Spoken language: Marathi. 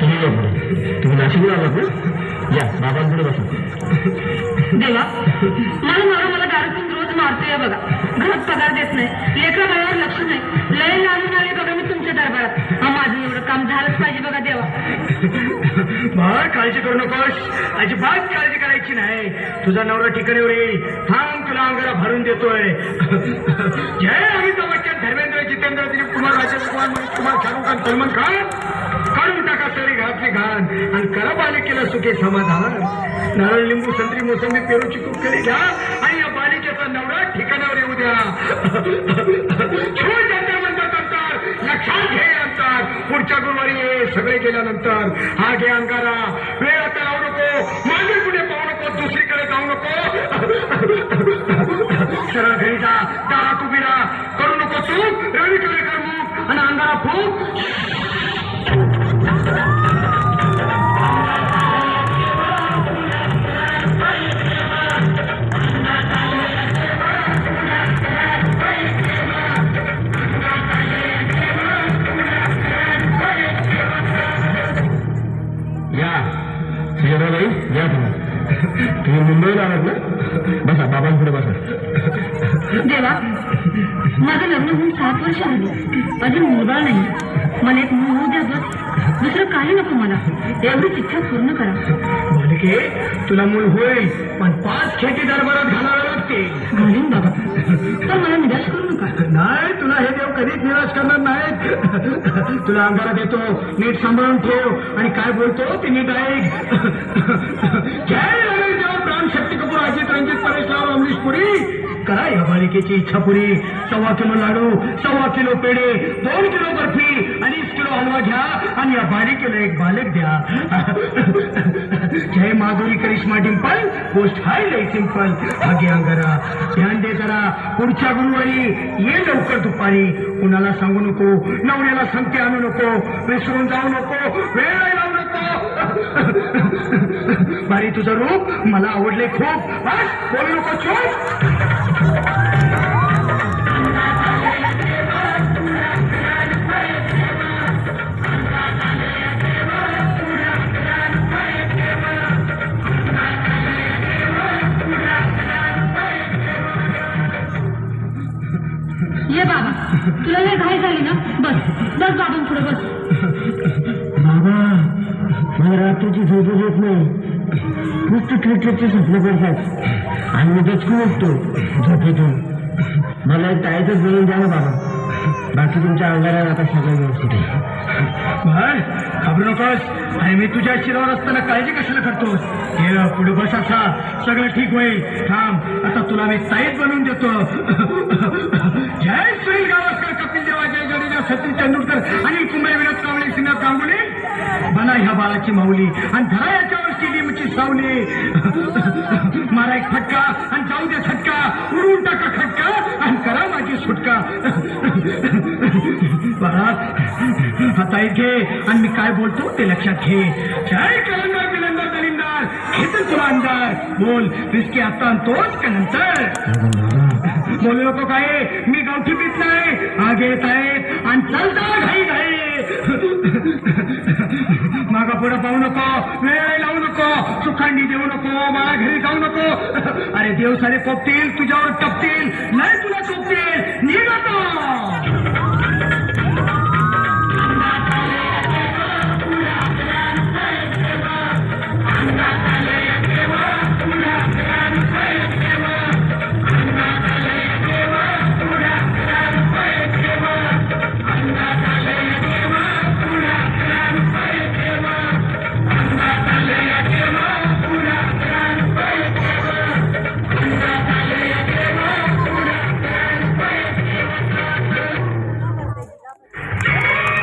तुम्ही नाशिकला आलात ना? या बाबांकडे बसा. देवा मला नवरा मला दारू पिऊन रोज मारतोय बघा. घरात पगार देत नाही लेकरा बाळावर लक्ष नाही. लय लावून आले बघा मी तुमच्या दरबारात. हा, माझं एवढं काम झालंच पाहिजे बघा देवा. बाळ काळजी करू नकोस. अजिबात काळजी करायची नाही. तुझा नवरा ठिकाणीवर येईल. थांब तुला अंगाला भरून देतोय. जय अमिताभ बच्चन धर्मेंद्र जितेंद्र कुमार मनीष कुमार शाहरुख खान सलमान खान? काढून टाका घातली घाण. आणि करा बालिकेला सुखे समाधान. नारळ लिंबू संत्री मोसंबी पेरू खूप करी घ्या. आणि या बालिकेचा नवरा ठिकाणावर येऊ द्या. छू जंतर अंतर. लक्षात घे अंतर. पुढच्या गुरुवारी ये सगळे गेल्यानंतर. हा घे अंगारा. वेळ आता लावू नको. मागे पुढे पाहू नको. दुसरीकडे जाऊ नको. सरळ घरी जा दारात उभी राहा करू नको तू रवीकडे कर मग आणि अंगारा फूक या सुजाताबाई या तुम्ही. तुम्ही मुंबईला आलात ना? बसा बाबांकडे बसा. देवा. माझं लग्न होऊन सात वर्ष झाली अजून मुलगा नाही. मला एक मूळ द्या बस. दुसरं काही नको मला. एवढीच इच्छा पूर्ण करा. बालिके तुला मूल होईल पण पाच खेटी दरबारात घालावे लागते घालीन बाबा पण मला निराश करू नका. नाही तुला हे देव कधीच निराश करणार नाहीत. तुला अंगारा देतो नीट सांभाळून ठेव. आणि काय बोलतो ते नीट ऐक. जय रवी प्राण शक्ती कपूर अजित रंजित परेशराव अमरीश पुरी. करा या बालिकेची इच्छा पुरी. सव्वा किलो लाडू सव्वा किलो पेढे दोन किलो बर्फी अडीच किलो हलवा घ्या आणि या बालिकेला एक बालक द्या. जय माधुरी करिश्मा डिंपल गोष्ट हाय लय सिंपल भाग्य अंगारा ध्यान दे जरा. पुढच्या गुरुवारी ये लवकर दुपारी. कुणाला सांगू नको नवऱ्याला सांगते आणू नको विसरून जाऊ नको वेळ लावू नको. बारी तुझं रूप मला आवडले खूप. बस बोलू नको चूप. ये बाबा तुला लय घाई झाली ना? बस बस बाबा पुढे बस. बाबा मला रात्रीची झोप येत नाही. नुसतं क्रिकेटचे स्वप्न पडतात. आणि मी दचकून उठतो झोपेतून. मला एक टाळीतच बोलून द्या ना बाबा. बाकी तुमच्या अंगारा आता सगळं व्यवस्थित आहे घाबरू नकोस. आणि मी तुझ्या शिरावर असताना काळजी कशाला करतोस? हे पुढे बस असा. सगळं ठीक होईल. थांब. आता तुला मी ताईत बनवून देतो. जय सुनील गावस्कर कपिल देवा जय जडेजा सचिन तेंडुलकर आणि कुंभे विनोद कांबळे सिन्हा कांबळे. ह्या बाळाची माऊली. आणि धरा याच्यावर स्टेडियमची सावली. मारा एक फटका आणि जाऊ दे छटका उडवून टाका खटका आणि करा माझी सुटका. बाळा आता घे आणि मी काय बोलतो ते लक्षात घे. जय कलंदर बिलंदर दलिंदर. घेतो तुला अंदार बोल रिस्की आता आणतोच का नंतर? बोलू नको काय मी गावठी पीत नाही. आगे येत आहेत आणि चालता घाई घाई मागा पुढे पाहू नको. वेळ लावू नको. सुखांडी देऊ नको. मला घरी जाऊ नको. अरे देव सारे कोपतील तुझ्यावर टपतील नाही तुला चोपतील